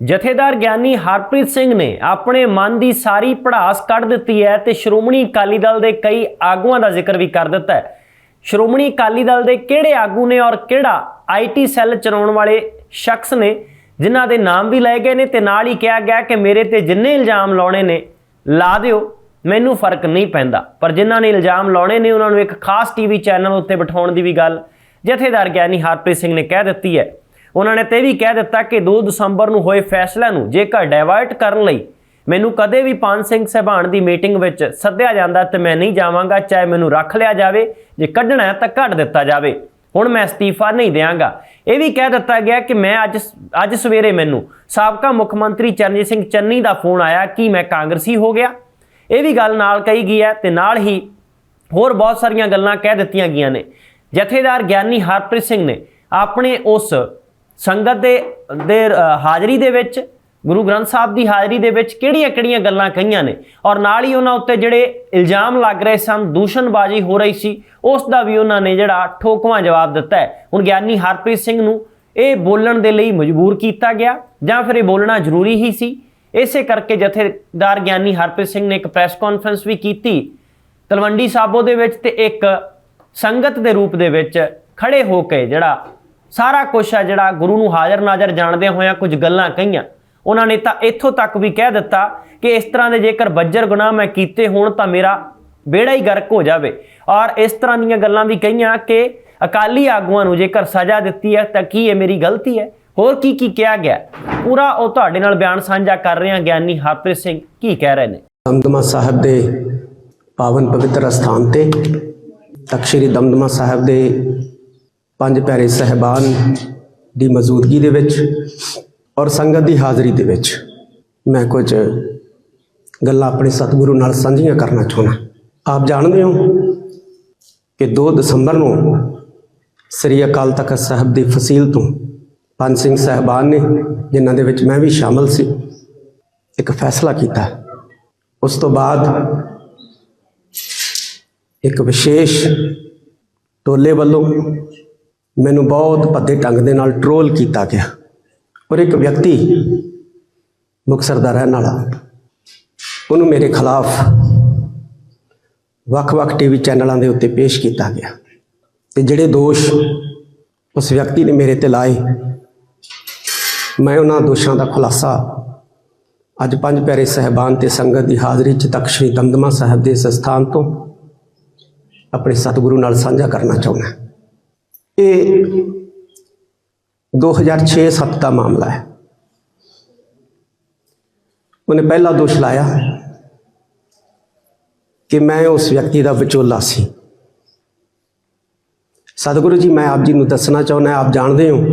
ਜਥੇਦਾਰ ਗਿਆਨੀ ਹਰਪ੍ਰੀਤ ਸਿੰਘ ਨੇ ਆਪਣੇ ਮਨ ਦੀ ਸਾਰੀ ਪੜਾਸ ਕੱਢ ਦਿੱਤੀ ਹੈ ਤੇ ਸ਼੍ਰੋਮਣੀ ਅਕਾਲੀ ਦਲ ਦੇ ਕਈ ਆਗੂਆਂ ਦਾ ਜ਼ਿਕਰ ਵੀ ਕਰ ਦਿੱਤਾ ਹੈ। ਸ਼੍ਰੋਮਣੀ ਅਕਾਲੀ ਦਲ ਦੇ ਕਿਹੜੇ ਆਗੂ ਨੇ ਔਰ ਕਿਹੜਾ ਆਈਟੀ ਸੈੱਲ ਚਲਾਉਣ ਵਾਲੇ ਸ਼ਖਸ ਨੇ, ਜਿਨ੍ਹਾਂ ਦੇ ਨਾਮ ਵੀ ਲਏ ਗਏ ਨੇ ਤੇ ਨਾਲ ਹੀ ਕਿਹਾ ਗਿਆ ਕਿ ਮੇਰੇ ਤੇ ਜਿੰਨੇ ਇਲਜ਼ਾਮ ਲਾਉਣੇ ਨੇ, ਲਾ ਦਿਓ, ਮੈਨੂੰ ਫ਼ਰਕ ਨਹੀਂ ਪੈਂਦਾ। ਪਰ ਜਿਨ੍ਹਾਂ ਨੇ ਇਲਜ਼ਾਮ ਲਾਉਣੇ ਨੇ, ਉਹਨਾਂ ਨੂੰ ਇੱਕ ਖਾਸ ਟੀਵੀ ਚੈਨਲ ਉੱਤੇ ਬਿਠਾਉਣ ਦੀ ਵੀ ਗੱਲ ਜਥੇਦਾਰ ਗਿਆਨੀ ਹਰਪ੍ਰੀਤ ਸਿੰਘ ਨੇ ਕਹਿ ਦਿੱਤੀ ਹੈ। ਉਹਨਾਂ ਨੇ ਤੇ ਵੀ ਕਹਿ ਦਿੱਤਾ ਕਿ 2 ਦਸੰਬਰ ਨੂੰ ਹੋਏ ਫੈਸਲਾ ਨੂੰ ਜੇਕਰ ਡਾਇਵਰਟ ਕਰਨ ਲਈ ਮੈਨੂੰ ਕਦੇ ਵੀ ਪਾਨ ਸਿੰਘ ਸਹਿਬਾਨ ਦੀ ਮੀਟਿੰਗ ਵਿੱਚ ਸੱਦਿਆ ਜਾਂਦਾ ਤੇ ਮੈਂ ਨਹੀਂ ਜਾਵਾਂਗਾ, ਚਾਹੇ ਮੈਨੂੰ ਰੱਖ ਲਿਆ ਜਾਵੇ, ਜੇ ਕੱਢਣਾ ਤਾਂ ਕੱਢ ਦਿੱਤਾ ਜਾਵੇ। ਹੁਣ ਮੈਂ ਅਸਤੀਫਾ ਨਹੀਂ ਦਿਆਂਗਾ। ਇਹ ਵੀ ਕਹਿ ਦਿੱਤਾ ਗਿਆ ਕਿ ਮੈਂ ਅੱਜ ਅੱਜ ਸਵੇਰੇ ਮੈਨੂੰ ਸਾਬਕਾ ਮੁੱਖ ਮੰਤਰੀ ਚਰਨਜੀਤ ਸਿੰਘ ਚੰਨੀ ਦਾ ਫੋਨ ਆਇਆ ਕਿ ਮੈਂ ਕਾਂਗਰਸੀ ਹੋ ਗਿਆ। ਇਹ ਵੀ ਗੱਲ ਨਾਲ ਕਹੀ ਗਈ ਹੈ ਤੇ ਨਾਲ ਹੀ ਹੋਰ ਬਹੁਤ ਸਾਰੀਆਂ ਗੱਲਾਂ ਕਹਿ ਦਿੱਤੀਆਂ ਗਈਆਂ ਨੇ। ਜਥੇਦਾਰ ਗਿਆਨੀ ਹਰਪ੍ਰੀਤ ਸਿੰਘ ਨੇ ਆਪਣੇ ਉਸ ਸੰਗਤ ਦੇ ਦੇ ਹਾਜ਼ਰੀ ਦੇ ਵਿੱਚ, ਗੁਰੂ ਗ੍ਰੰਥ ਸਾਹਿਬ ਦੀ ਹਾਜ਼ਰੀ ਦੇ ਵਿੱਚ ਕਿਹੜੀਆਂ-ਕਿਹੜੀਆਂ ਗੱਲਾਂ ਕਹੀਆਂ ਨੇ? ਔਰ ਨਾਲ ਹੀ ਉਹਨਾਂ ਉੱਤੇ ਜਿਹੜੇ ਇਲਜ਼ਾਮ ਲੱਗ ਰਹੇ ਸਨ, ਦੂਸ਼ਣਬਾਜ਼ੀ ਹੋ ਰਹੀ ਸੀ, ਉਸ ਦਾ ਵੀ ਉਹਨਾਂ ਨੇ ਜਿਹੜਾ ਠੋਕਵਾਂ ਜਵਾਬ ਦਿੱਤਾ ਹੈ। ਹੁਣ ਗਿਆਨੀ ਹਰਪ੍ਰੀਤ ਸਿੰਘ ਨੂੰ ਇਹ ਬੋਲਣ ਦੇ ਲਈ ਮਜਬੂਰ ਕੀਤਾ ਗਿਆ, ਜਾਂ ਫਿਰ ਇਹ ਬੋਲਣਾ ਜ਼ਰੂਰੀ ਹੀ ਸੀ। ਇਸੇ ਕਰਕੇ ਜਥੇਦਾਰ ਗਿਆਨੀ ਹਰਪ੍ਰੀਤ ਸਿੰਘ ਨੇ ਇੱਕ ਪ੍ਰੈਸ ਕਾਨਫਰੰਸ ਵੀ ਕੀਤੀ। ਤਲਵੰਡੀ ਸਾਬੋ ਦੇ ਵਿੱਚ ਤੇ ਇੱਕ ਸੰਗਤ ਦੇ ਰੂਪ ਦੇ ਵਿੱਚ ਖੜੇ ਹੋ ਕੇ ਜਿਹੜਾ ਸਾਰਾ ਕੁਝ ਆ ਜਿਹੜਾ ਗੁਰੂ ਨੂੰ ਹਾਜ਼ਰ ਨਾਜ਼ਰ ਜਾਣਦੇ ਹੋਇਆਂ ਕੁਝ ਗੱਲਾਂ ਕਹੀਆਂ। ਉਹਨਾਂ ਨੇ ਤਾਂ ਇੱਥੋਂ ਤੱਕ ਵੀ ਕਹਿ ਦਿੱਤਾ ਕਿ ਇਸ ਤਰ੍ਹਾਂ ਦੇ ਜੇਕਰ ਬੱਜਰ ਗੁਨਾਹ ਮੈਂ ਕੀਤੇ ਹੋਣ ਤਾਂ ਮੇਰਾ ਬੇੜਾ ਹੀ ਗਰਕ ਹੋ ਜਾਵੇ। ਔਰ ਇਸ ਤਰ੍ਹਾਂ ਦੀਆਂ ਗੱਲਾਂ ਵੀ ਕਹੀਆਂ ਕਿ ਅਕਾਲੀ ਆਗੂਆਂ ਨੂੰ ਜੇਕਰ ਸਜ਼ਾ ਦਿੱਤੀ ਹੈ ਤਾਂ ਕੀ ਇਹ ਮੇਰੀ ਗਲਤੀ ਹੈ? ਹੋਰ ਕੀ ਕੀ ਕਿਹਾ ਗਿਆ? ਪੂਰਾ ਉਹ ਤੁਹਾਡੇ ਨਾਲ ਬਿਆਨ ਸਾਂਝਾ ਕਰ ਰਹੇ ਹਾਂ ਗਿਆਨੀ ਹਰਪ੍ਰੀਤ ਸਿੰਘ। ਕੀ ਕਹਿ ਰਹੇ ਨੇ? ਦਮਦਮਾ ਸਾਹਿਬ ਦੇ ਪਾਵਨ ਪਵਿੱਤਰ ਸਥਾਨ ਤੇ ਤਖਤ ਸ੍ਰੀ ਦਮਦਮਾ ਸਾਹਿਬ ਦੇ ਪੰਜ ਪਿਆਰੇ ਸਹਿਬਾਨ ਦੀ ਮੌਜੂਦਗੀ ਦੇ ਵਿੱਚ ਔਰ ਸੰਗਤ ਦੀ ਹਾਜ਼ਰੀ ਦੇ ਵਿੱਚ ਮੈਂ ਕੁਝ ਗੱਲਾਂ ਆਪਣੇ ਸਤਿਗੁਰੂ ਨਾਲ ਸਾਂਝੀਆਂ ਕਰਨਾ ਚਾਹੁੰਦਾ। ਆਪ ਜਾਣਦੇ ਹੋ ਕਿ 2 ਦਸੰਬਰ ਨੂੰ ਸ੍ਰੀ ਅਕਾਲ ਤਖਤ ਸਾਹਿਬ ਦੀ ਫਸੀਲ ਤੋਂ ਪੰਜ ਸਿੰਘ ਸਹਿਬਾਨ ਨੇ, ਜਿਨ੍ਹਾਂ ਦੇ ਵਿੱਚ ਮੈਂ ਵੀ ਸ਼ਾਮਲ ਸੀ, ਇੱਕ ਫੈਸਲਾ ਕੀਤਾ। ਉਸ ਤੋਂ ਬਾਅਦ ਇੱਕ ਵਿਸ਼ੇਸ਼ ਟੋਲੇ ਵੱਲੋਂ ਮੈਨੂੰ ਬਹੁਤ ਭੱਦੇ ਢੰਗ ਦੇ ਨਾਲ ਟਰੋਲ ਕੀਤਾ ਗਿਆ। ਔਰ ਇੱਕ ਵਿਅਕਤੀ ਮੁਕਤਸਰ ਦਾ ਰਹਿਣ ਵਾਲਾ, ਉਹਨੂੰ ਮੇਰੇ ਖਿਲਾਫ ਵੱਖ-ਵੱਖ ਟੀਵੀ ਚੈਨਲਾਂ ਦੇ ਉੱਤੇ ਪੇਸ਼ ਕੀਤਾ ਗਿਆ। ਤੇ ਜਿਹੜੇ ਦੋਸ਼ ਉਸ ਵਿਅਕਤੀ ਨੇ ਮੇਰੇ ਤੇ ਲਾਏ, ਮੈਂ ਉਹਨਾਂ ਦੋਸ਼ਾਂ ਦਾ ਖੁਲਾਸਾ ਅੱਜ ਪੰਜ ਪਿਆਰੇ ਸਹਿਬਾਨ ਤੇ ਸੰਗਤ ਦੀ ਹਾਜ਼ਰੀ 'ਚ ਤਖਤ ਸ੍ਰੀ ਦਮਦਮਾ ਸਾਹਿਬ ਦੇ ਇਸ ਸਥਾਨ ਤੋਂ ਆਪਣੇ ਸਤਿਗੁਰੂ ਨਾਲ ਸਾਂਝਾ ਕਰਨਾ ਚਾਹੁੰਦਾ ਇਹ 2006-7 ਦਾ ਮਾਮਲਾ ਹੈ। ਉਹਨੇ ਪਹਿਲਾ ਦੋਸ਼ ਲਾਇਆ ਕਿ ਮੈਂ ਉਸ ਵਿਅਕਤੀ ਦਾ ਵਿਚੋਲਾ ਸੀ। ਸਤਿਗੁਰੂ ਜੀ, ਮੈਂ ਆਪ ਜੀ ਨੂੰ ਦੱਸਣਾ ਚਾਹੁੰਦਾ, ਆਪ ਜਾਣਦੇ ਹੋ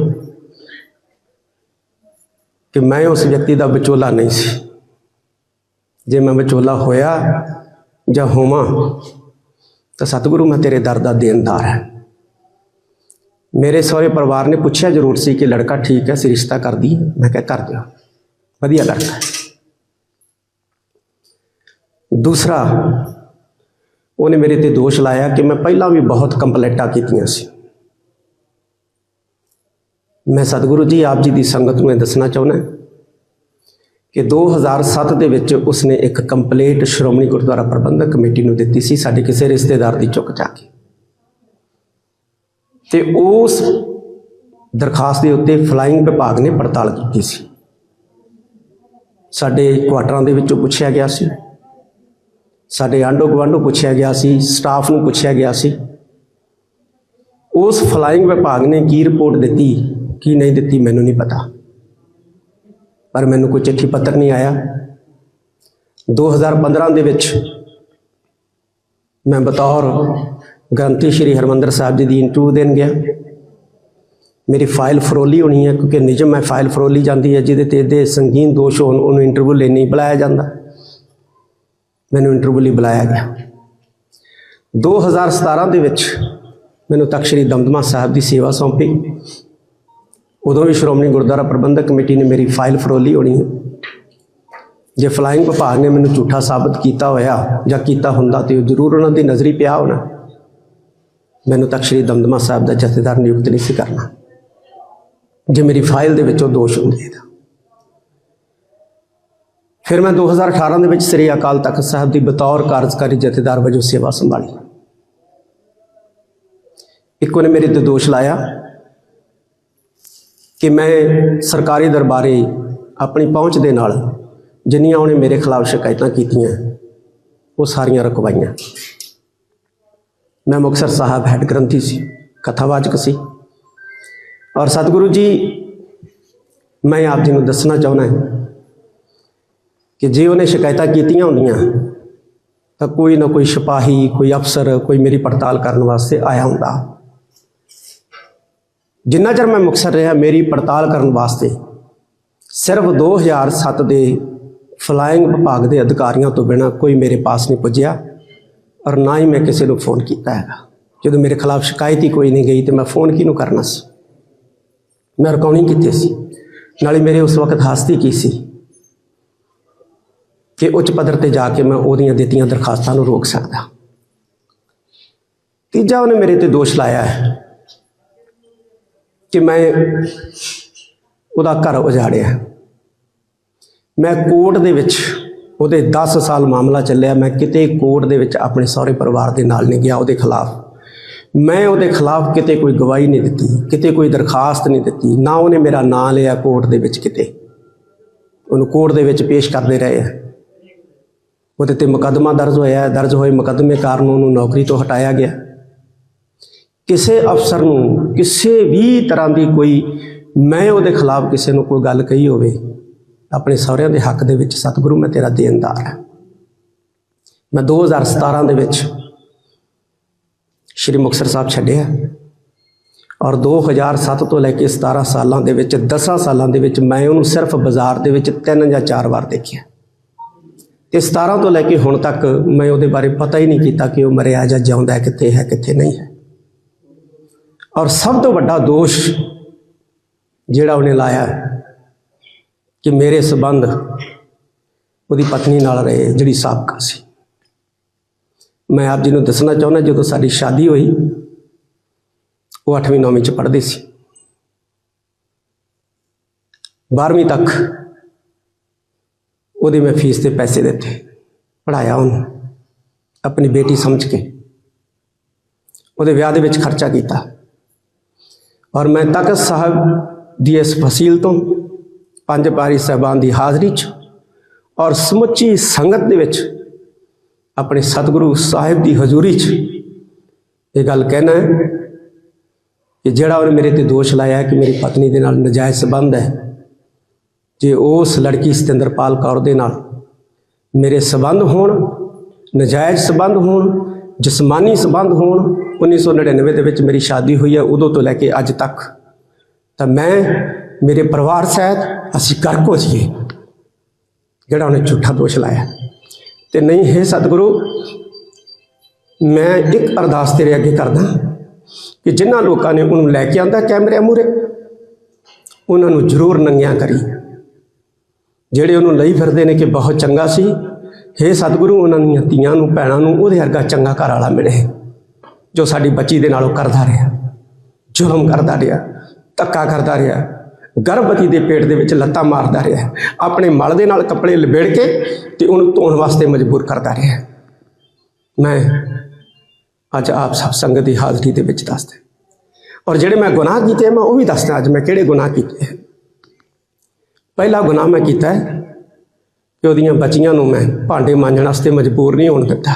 ਕਿ ਮੈਂ ਉਸ ਵਿਅਕਤੀ ਦਾ ਵਿਚੋਲਾ ਨਹੀਂ ਸੀ। ਜੇ ਮੈਂ ਵਿਚੋਲਾ ਹੋਇਆ ਜਾਂ ਹੋਵਾਂ, ਤਾਂ ਸਤਿਗੁਰੂ ਮੈਂ ਤੇਰੇ ਦਰ ਦਾ ਦੇਣਦਾਰ ਹਾਂ। ਮੇਰੇ ਸਹੁਰੇ ਪਰਿਵਾਰ ਨੇ ਪੁੱਛਿਆ ਜ਼ਰੂਰ ਸੀ ਕਿ ਲੜਕਾ ਠੀਕ ਹੈ ਸੀ ਕਰਦੀ ਮੈਂ ਕਿਹਾ, ਕਰ ਦਿਓ। ਵਧੀਆ ਲੜਕਾ ਦੂਸਰਾ, ਉਹਨੇ ਮੇਰੇ ਤੇ ਦੋਸ਼ ਲਾਇਆ ਕਿ ਮੈਂ ਪਹਿਲਾਂ ਵੀ ਬਹੁਤ ਕੰਪਲੇਂਟਾਂ ਕੀਤੀਆਂ ਸੀ। ਮੈਂ ਸਤਿਗੁਰੂ ਜੀ, ਆਪ ਜੀ ਦੀ ਸੰਗਤ ਨੂੰ ਇਹ ਦੱਸਣਾ ਚਾਹੁੰਦਾ ਕਿ 2007 ਦੇ ਵਿੱਚ ਉਸਨੇ ਇੱਕ ਕੰਪਲੇਂਟ ਸ਼੍ਰੋਮਣੀ ਗੁਰਦੁਆਰਾ ਪ੍ਰਬੰਧਕ ਕਮੇਟੀ ਨੂੰ ਦਿੱਤੀ ਸੀ, ਸਾਡੇ ਕਿਸੇ ਰਿਸ਼ਤੇਦਾਰ ਦੀ ਚੁੱਕ ਜਾ ਕੇ ਤੇ ਉਸ ਦਰਖਾਸਤ ਦੇ ਉੱਤੇ ਫਲਾਈਂਗ ਵਿਭਾਗ ਨੇ ਪੜਤਾਲ ਕੀਤੀ ਸੀ। ਸਾਡੇ ਕੁਆਟਰਾਂ ਦੇ ਵਿੱਚੋਂ ਪੁੱਛਿਆ ਗਿਆ ਸੀ। ਸਾਡੇ ਆਂਡੋ ਗਵਾਂਡੋ ਪੁੱਛਿਆ ਗਿਆ ਸੀ। ਸਟਾਫ ਨੂੰ ਪੁੱਛਿਆ ਗਿਆ ਸੀ। ਉਸ ਫਲਾਈਂਗ ਵਿਭਾਗ ਨੇ ਕੀ ਰਿਪੋਰਟ ਦਿੱਤੀ, ਕੀ ਨਹੀਂ ਦਿੱਤੀ ਮੈਨੂੰ ਨਹੀਂ ਪਤਾ। ਪਰ ਮੈਨੂੰ ਕੋਈ ਚਿੱਠੀ ਪੱਤਰ ਨਹੀਂ ਆਇਆ। 2015 ਦੇ ਵਿੱਚ ਮੈਂ ਬਤੌਰ ਗ੍ਰੰਥੀ ਸ਼੍ਰੀ ਹਰਮੰਦਰ ਸਾਹਿਬ ਜੀ ਦੀ ਇੰਟਰਵਿਊ ਦੇਣ ਗਿਆ। ਮੇਰੀ ਫਾਈਲ ਫਰੋਲੀ ਹੋਣੀ ਹੈ ਕਿਉਂਕਿ ਨਿਯਮ ਹੈ ਫਾਈਲ ਫਰੋਲੀ ਜਾਂਦੀ ਹੈ, ਜਿਹਦੇ ਤੇ ਇਹਦੇ ਸੰਗੀਨ ਦੋਸ਼ ਹੋਣ, ਉਹਨੂੰ ਇੰਟਰਵਿਊ ਲਈ ਨਹੀਂ ਬੁਲਾਇਆ ਜਾਂਦਾ। ਮੈਨੂੰ ਇੰਟਰਵਿਊ ਲਈ ਬੁਲਾਇਆ ਗਿਆ। 2017 ਦੇ ਵਿੱਚ ਮੈਨੂੰ ਤਖਤ ਸ੍ਰੀ ਦਮਦਮਾ ਸਾਹਿਬ ਦੀ ਸੇਵਾ ਸੌਂਪੀ। ਉਦੋਂ ਵੀ ਸ਼੍ਰੋਮਣੀ ਗੁਰਦੁਆਰਾ ਪ੍ਰਬੰਧਕ ਕਮੇਟੀ ਨੇ ਮੇਰੀ ਫਾਈਲ ਫਰੋਲੀ ਹੋਣੀ ਹੈ। ਜੇ ਫਲਾਈਂਗ ਵਿਭਾਗ ਨੇ ਮੈਨੂੰ ਝੂਠਾ ਸਾਬਤ ਕੀਤਾ ਹੋਇਆ ਜਾਂ ਕੀਤਾ ਹੁੰਦਾ ਤੇ ਉਹ ਜ਼ਰੂਰ ਉਹਨਾਂ ਦੀ ਨਜ਼ਰੀ ਪਿਆ ਹੋਣਾ। ਮੈਨੂੰ ਤਖਤ ਸ੍ਰੀ ਦਮਦਮਾ ਸਾਹਿਬ ਦਾ ਜਥੇਦਾਰ ਨਿਯੁਕਤ ਨਹੀਂ ਸੀ ਕਰਨਾ। ਜੇ ਮੇਰੀ ਫਾਈਲ ਦੇ ਵਿੱਚੋਂ ਦੋਸ਼ ਹੁੰਦੇ ਤਾਂ। ਫਿਰ ਮੈਂ 2018 ਦੇ ਵਿੱਚ ਸ੍ਰੀ ਅਕਾਲ ਤਖਤ ਸਾਹਿਬ ਦੀ ਬਤੌਰ ਕਾਰਜਕਾਰੀ ਜਥੇਦਾਰ ਵਜੋਂ ਸੇਵਾ ਸੰਭਾਲੀ। ਇੱਕ ਉਹਨੇ ਮੇਰੇ ਤੇ ਦੋਸ਼ ਲਾਇਆ ਕਿ ਮੈਂ ਸਰਕਾਰੀ ਦਰਬਾਰੇ ਆਪਣੀ ਪਹੁੰਚ ਦੇ ਨਾਲ ਜਿੰਨੀਆਂ ਉਹਨੇ ਮੇਰੇ ਖਿਲਾਫ ਸ਼ਿਕਾਇਤਾਂ ਕੀਤੀਆਂ, ਉਹ ਸਾਰੀਆਂ ਰੁਕਵਾਈਆਂ। ਮੈਂ ਮੁਕਤਸਰ ਸਾਹਿਬ ਹੈਡ ਗ੍ਰੰਥੀ ਸੀ, ਕਥਾਵਾਚਕ ਸੀ। ਔਰ ਸਤਿਗੁਰੂ ਜੀ, ਮੈਂ ਆਪ ਜੀ ਨੂੰ ਦੱਸਣਾ ਚਾਹੁੰਦਾ ਕਿ ਜੇ ਉਹਨੇ ਸ਼ਿਕਾਇਤਾਂ ਕੀਤੀਆਂ ਹੁੰਦੀਆਂ, ਤਾਂ ਕੋਈ ਨਾ ਕੋਈ ਸਿਪਾਹੀ, ਕੋਈ ਅਫਸਰ, ਕੋਈ ਮੇਰੀ ਪੜਤਾਲ ਕਰਨ ਵਾਸਤੇ ਆਇਆ ਹੁੰਦਾ। ਜਿੰਨਾ ਚਿਰ ਮੈਂ ਮੁਕਤਸਰ ਰਿਹਾ, ਮੇਰੀ ਪੜਤਾਲ ਕਰਨ ਵਾਸਤੇ ਸਿਰਫ 2007 ਦੇ ਫਲਾਇੰਗ ਵਿਭਾਗ ਦੇ ਅਧਿਕਾਰੀਆਂ ਤੋਂ ਬਿਨਾ ਕੋਈ ਮੇਰੇ ਪਾਸ ਨਹੀਂ ਪੁੱਜਿਆ। ਔਰ ਨਾ ਹੀ ਮੈਂ ਕਿਸੇ ਨੂੰ ਫੋਨ ਕੀਤਾ ਹੈਗਾ। ਜਦੋਂ ਮੇਰੇ ਖਿਲਾਫ ਸ਼ਿਕਾਇਤ ਹੀ ਕੋਈ ਨਹੀਂ ਗਈ ਤੇ ਮੈਂ ਫੋਨ ਕਿਹਨੂੰ ਕਰਨਾ ਸੀ? ਮੈਂ ਰਿਕਾਰਡਿੰਗ ਕੀਤੀ ਸੀ। ਨਾਲੇ ਮੇਰੇ ਉਸ ਵਕਤ ਹਸਤੀ ਕੀ ਸੀ? ਕਿ ਉੱਚ ਪੱਧਰ ਤੇ ਜਾ ਕੇ ਮੈਂ ਉਹਦੀਆਂ ਦਿੱਤੀਆਂ ਦਰਖਾਸਤਾਂ ਨੂੰ ਰੋਕ ਸਕਦਾ। ਤੀਜਾ ਉਹਨੇ ਮੇਰੇ ਤੇ ਦੋਸ਼ ਲਾਇਆ ਹੈ ਕਿ ਮੈਂ ਉਹਦਾ ਘਰ ਉਜਾੜਿਆ ਮੈਂ ਕੋਰਟ ਦੇ ਵਿੱਚ ਉਹਦੇ 10 ਸਾਲ ਮਾਮਲਾ ਚੱਲਿਆ, ਮੈਂ ਕਿਤੇ ਕੋਰਟ ਦੇ ਵਿੱਚ ਆਪਣੇ ਸਹੁਰੇ ਪਰਿਵਾਰ ਦੇ ਨਾਲ ਨਹੀਂ ਗਿਆ ਉਹਦੇ ਖਿਲਾਫ। ਮੈਂ ਉਹਦੇ ਖਿਲਾਫ ਕਿਤੇ ਕੋਈ ਗਵਾਹੀ ਨਹੀਂ ਦਿੱਤੀ, ਕਿਤੇ ਕੋਈ ਦਰਖਾਸਤ ਨਹੀਂ ਦਿੱਤੀ, ਨਾ ਉਹਨੇ ਮੇਰਾ ਨਾਂ ਲਿਆ ਕੋਰਟ ਦੇ ਵਿੱਚ ਕਿਤੇ। ਉਹਨੂੰ ਕੋਰਟ ਦੇ ਵਿੱਚ ਪੇਸ਼ ਕਰਦੇ ਰਹੇ ਆ। ਉਹਦੇ ਤੇ ਮੁਕੱਦਮਾ ਦਰਜ ਹੋਇਆ, ਦਰਜ ਹੋਏ ਮੁਕੱਦਮੇ ਕਾਰਨ ਉਹਨੂੰ ਨੌਕਰੀ ਤੋਂ ਹਟਾਇਆ ਗਿਆ। ਕਿਸੇ ਅਫਸਰ ਨੂੰ ਕਿਸੇ ਵੀ ਤਰ੍ਹਾਂ ਦੀ ਕੋਈ, ਮੈਂ ਉਹਦੇ ਖਿਲਾਫ ਕਿਸੇ ਨੂੰ ਕੋਈ ਗੱਲ ਕਹੀ ਹੋਵੇ ਆਪਣੇ ਸਹੁਰਿਆਂ ਦੇ ਹੱਕ ਦੇ ਵਿੱਚ ਸਤਿਗੁਰੂ ਮੈਂ ਤੇਰਾ ਦੇਣਦਾਰ ਹਾਂ। ਮੈਂ 2017 ਦੇ ਵਿੱਚ ਸ਼੍ਰੀ ਮੁਕਤਸਰ ਸਾਹਿਬ ਛੱਡਿਆ ਔਰ 2007 ਤੋਂ ਲੈ ਕੇ 17 ਸਾਲਾਂ ਦੇ ਵਿੱਚ 10 ਸਾਲਾਂ ਦੇ ਵਿੱਚ ਮੈਂ ਉਹਨੂੰ ਸਿਰਫ ਬਾਜ਼ਾਰ ਦੇ ਵਿੱਚ ਤਿੰਨ ਜਾਂ ਚਾਰ ਵਾਰ ਦੇਖਿਆ। ਤੇ 17 ਤੋਂ ਲੈ ਕੇ ਹੁਣ ਤੱਕ ਮੈਂ ਉਹਦੇ ਬਾਰੇ ਪਤਾ ਹੀ ਨਹੀਂ ਕੀਤਾ ਕਿ ਉਹ ਮਰਿਆ ਜਾਂ ਜਿਉਂਦਾ ਕਿੱਥੇ ਹੈ, ਕਿੱਥੇ ਨਹੀਂ ਹੈ। ਔਰ ਸਭ ਤੋਂ ਵੱਡਾ ਦੋਸ਼ ਜਿਹੜਾ ਉਹਨੇ ਲਾਇਆ ਕਿ ਮੇਰੇ ਸਬੰਧ ਉਹਦੀ ਪਤਨੀ ਨਾਲ ਰਹੇ, ਜਿਹੜੀ ਸਾਬਕਾ ਸੀ। ਮੈਂ ਆਪ ਜੀ ਨੂੰ ਦੱਸਣਾ ਚਾਹੁੰਦਾ, ਜਦੋਂ ਸਾਡੀ ਸ਼ਾਦੀ ਹੋਈ, ਉਹ 8ਵੀਂ 9ਵੀਂ ਚ ਪੜ੍ਹਦੇ ਸੀ। 12ਵੀਂ ਤੱਕ ਉਹਦੇ ਮੈਂ ਫੀਸ 'ਤੇ ਪੈਸੇ ਦਿੱਤੇ ਪੜਾਇਆ ਉਹਨੂੰ, ਆਪਣੀ ਬੇਟੀ ਸਮਝ ਕੇ। ਉਹਦੇ ਵਿਆਹ ਦੇ ਵਿੱਚ ਖਰਚਾ ਕੀਤਾ। ਔਰ ਮੈਂ ਤਖਤ ਸਾਹਿਬ ਦੀ ਇਸ ਫਸੀਲ ਤੋਂ ਪੰਜ ਪਾਰੀ ਸਾਹਿਬਾਨ ਦੀ ਹਾਜ਼ਰੀ 'ਚ ਔਰ ਸਮੁੱਚੀ ਸੰਗਤ ਦੇ ਵਿੱਚ ਆਪਣੇ ਸਤਿਗੁਰੂ ਸਾਹਿਬ ਦੀ ਹਜ਼ੂਰੀ 'ਚ ਇਹ ਗੱਲ ਕਹਿਣਾ ਹੈ ਕਿ ਜਿਹੜਾ ਉਹਨੇ ਮੇਰੇ ਤੇ ਦੋਸ਼ ਲਾਇਆ ਕਿ ਮੇਰੀ ਪਤਨੀ ਦੇ ਨਾਲ ਨਜਾਇਜ਼ ਸੰਬੰਧ ਹੈ, ਜੇ ਉਸ ਲੜਕੀ ਸਤਿੰਦਰਪਾਲ ਕੌਰ ਦੇ ਨਾਲ ਮੇਰੇ ਸਬੰਧ ਹੋਣ, ਨਜਾਇਜ਼ ਸਬੰਧ ਹੋਣ, ਜਿਸਮਾਨੀ ਸਬੰਧ ਹੋਣ 1999 ਦੇ ਵਿੱਚ ਮੇਰੀ ਸ਼ਾਦੀ ਹੋਈ ਹੈ, ਉਦੋਂ ਤੋਂ ਲੈ ਕੇ ਅੱਜ ਤੱਕ ਤਾਂ ਮੈਂ ਮੇਰੇ ਪਰਿਵਾਰ ਸਹਿਤ ਅਸੀਂ ਕਰ ਕੋ ਜੀਏ ਜਿਹੜਾ ਉਹਨੇ ਝੂਠਾ ਦੋਸ਼ ਲਾਇਆ। ਤੇ ਨਹੀਂ, ਹੈ ਸਤਿਗੁਰੂ, ਮੈਂ ਇੱਕ ਅਰਦਾਸ ਤੇਰੇ ਅੱਗੇ ਕਰਦਾ ਕਿ ਜਿਨ੍ਹਾਂ ਲੋਕਾਂ ਨੇ ਉਹਨੂੰ ਲੈ ਕੇ ਆਂਦਾ ਕੈਮਰੇ ਮੂਰੇ ਉਹਨਾਂ ਨੂੰ ਜ਼ਰੂਰ ਨੰਗਿਆਂ ਕਰੀ। ਜਿਹੜੇ ਉਹਨੂੰ ਲਈ ਫਿਰਦੇ ਨੇ ਕਿ ਬਹੁਤ ਚੰਗਾ ਸੀ हे ਸਤਿਗੁਰੂ, ਉਹਨਾਂ ਦੀਆਂ ਧੀਆਂ ਨੂੰ, ਭੈਣਾਂ ਨੂੰ ਉਹਦੇ ਵਰਗਾ ਚੰਗਾ ਘਰ ਵਾਲਾ ਮਿਲੇ, ਜੋ ਸਾਡੀ ਬੱਚੀ ਦੇ ਨਾਲੋਂ ਕਰਦਾ ਰਿਹਾ। ਜ਼ੁਲਮ ਕਰਦਾ ਰਿਹਾ, ਧੱਕਾ ਕਰਦਾ ਰਿਹਾ। ਗਰਭਵਤੀ ਦੇ ਪੇਟ ਦੇ ਵਿੱਚ ਲੱਤਾਂ ਮਾਰਦਾ ਰਿਹਾ ਆਪਣੇ ਮਲ ਦੇ ਨਾਲ ਕੱਪੜੇ ਲਪੇੜ ਕੇ ਤੇ ਉਹਨੂੰ ਧੋਣ ਵਾਸਤੇ ਮਜਬੂਰ ਕਰਦਾ ਰਿਹਾ ਮੈਂ ਅੱਜ ਆਪ ਸਭ ਸੰਗਤ ਦੀ ਹਾਜ਼ਰੀ ਦੇ ਵਿੱਚ ਦੱਸਦਾ ਔਰ ਜਿਹੜੇ ਮੈਂ ਗੁਨਾਹ ਕੀਤੇ ਮੈਂ ਉਹ ਵੀ ਦੱਸਦਾ ਅੱਜ ਮੈਂ ਕਿਹੜੇ ਗੁਨਾਹ ਕੀਤੇ ਹੈ ਪਹਿਲਾ ਗੁਨਾਹ ਮੈਂ ਕੀਤਾ ਕਿ ਉਹਦੀਆਂ ਬੱਚੀਆਂ ਨੂੰ ਮੈਂ ਭਾਂਡੇ ਮਾਂਜਣ ਵਾਸਤੇ ਮਜਬੂਰ ਨਹੀਂ ਹੋਣ ਦਿੱਤਾ।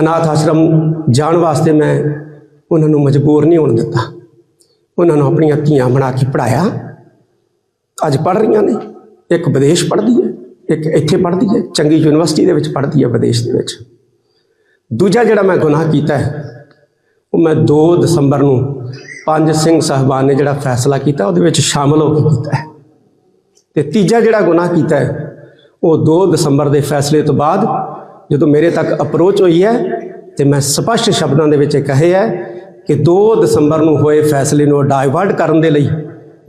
ਅਨਾਥ ਆਸ਼ਰਮ ਜਾਣ ਵਾਸਤੇ ਮੈਂ ਉਹਨਾਂ ਨੂੰ ਮਜਬੂਰ ਨਹੀਂ ਹੋਣ ਦਿੱਤਾ। ਉਹਨਾਂ ਨੂੰ ਆਪਣੀਆਂ ਧੀਆਂ ਬਣਾ ਕੇ ਪੜਾਇਆ ਅੱਜ ਪੜ ਰਹੀਆਂ ਨੇ। ਇੱਕ ਵਿਦੇਸ਼ ਪੜ੍ਹਦੀ ਹੈ, ਇੱਕ ਇੱਥੇ ਪੜ੍ਹਦੀ ਹੈ, ਚੰਗੀ ਯੂਨੀਵਰਸਿਟੀ ਦੇ ਵਿੱਚ ਪੜ੍ਹਦੀ ਹੈ ਵਿਦੇਸ਼ ਦੇ ਵਿੱਚ। ਦੂਜਾ ਜਿਹੜਾ ਮੈਂ ਗੁਨਾਹ ਕੀਤਾ ਹੈ, ਉਹ ਮੈਂ 2 ਦਸੰਬਰ ਨੂੰ ਪੰਜ ਸਿੰਘ ਸਾਹਿਬਾਨ ਨੇ ਜਿਹੜਾ ਫੈਸਲਾ ਕੀਤਾ, ਉਹਦੇ ਵਿੱਚ ਸ਼ਾਮਲ ਹੋ ਕੇ ਕੀਤਾ ਹੈ। ਤੇ ਤੀਜਾ ਜਿਹੜਾ ਗੁਨਾਹ ਕੀਤਾ ਹੈ, ਉਹ 2 ਦਸੰਬਰ ਦੇ ਫੈਸਲੇ ਤੋਂ ਬਾਅਦ ਜਦੋਂ ਮੇਰੇ ਤੱਕ ਅਪਰੋਚ ਹੋਈ ਹੈ ਤੇ ਮੈਂ ਸਪਸ਼ਟ ਸ਼ਬਦਾਂ ਦੇ ਵਿੱਚ ਇਹ ਕਹੇ ਹੈ ਕਿ 2 ਦਸੰਬਰ ਨੂੰ ਹੋਏ ਫੈਸਲੇ ਨੂੰ ਡਾਇਵਰਟ ਕਰਨ ਦੇ ਲਈ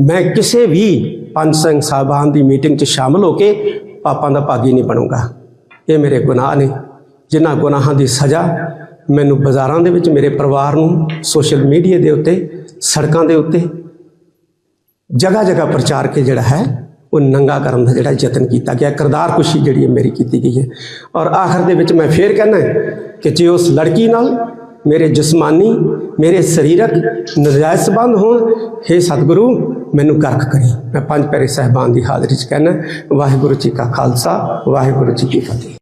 ਮੈਂ ਕਿਸੇ ਵੀ ਪੰਜ ਸਿੰਘ ਸਾਹਿਬਾਨ ਦੀ ਮੀਟਿੰਗ 'ਚ ਸ਼ਾਮਲ ਹੋ ਕੇ ਪਾਪਾਂ ਦਾ ਭਾਗੀ ਨਹੀਂ ਬਣੂੰਗਾ। ਇਹ ਮੇਰੇ ਗੁਨਾਹ ਨੇ। ਜਿਨ੍ਹਾਂ ਗੁਨਾਹਾਂ ਦੀ ਸਜ਼ਾ ਮੈਨੂੰ ਬਾਜ਼ਾਰਾਂ ਦੇ ਵਿੱਚ, ਮੇਰੇ ਪਰਿਵਾਰ ਨੂੰ ਸੋਸ਼ਲ ਮੀਡੀਆ ਦੇ ਉੱਤੇ, ਸੜਕਾਂ ਦੇ ਉੱਤੇ ਜਗ੍ਹਾ ਜਗ੍ਹਾ ਪ੍ਰਚਾਰ ਕੇ ਜਿਹੜਾ ਹੈ, ਉਹ ਨੰਗਾ ਕਰਨ ਦਾ ਜਿਹੜਾ ਯਤਨ ਕੀਤਾ ਗਿਆ। ਕਿਰਦਾਰ ਕੁਸ਼ੀ ਜਿਹੜੀ ਹੈ ਮੇਰੀ ਕੀਤੀ ਗਈ ਹੈ। ਔਰ ਆਖਰ ਦੇ ਵਿੱਚ ਮੈਂ ਫੇਰ ਕਹਿਣਾ ਕਿ ਜੇ ਉਸ ਲੜਕੀ ਨਾਲ ਮੇਰੇ ਜਿਸਮਾਨੀ, ਮੇਰੇ ਸਰੀਰਕ ਨਜਾਇਜ਼ ਸੰਬੰਧ ਹੋਣ हे ਸਤਿਗੁਰੂ, ਮੈਨੂੰ ਕਰਕ ਕਰੀ। ਮੈਂ ਪੰਜ ਪਿਆਰੇ ਸਹਿਬਾਨ ਦੀ ਹਾਜ਼ਰੀ 'ਚ ਕਹਿਣਾ ਵਾਹਿਗੁਰੂ ਜੀ ਕਾ ਖਾਲਸਾ, ਵਾਹਿਗੁਰੂ ਜੀ ਕੀ ਫਤਿਹ।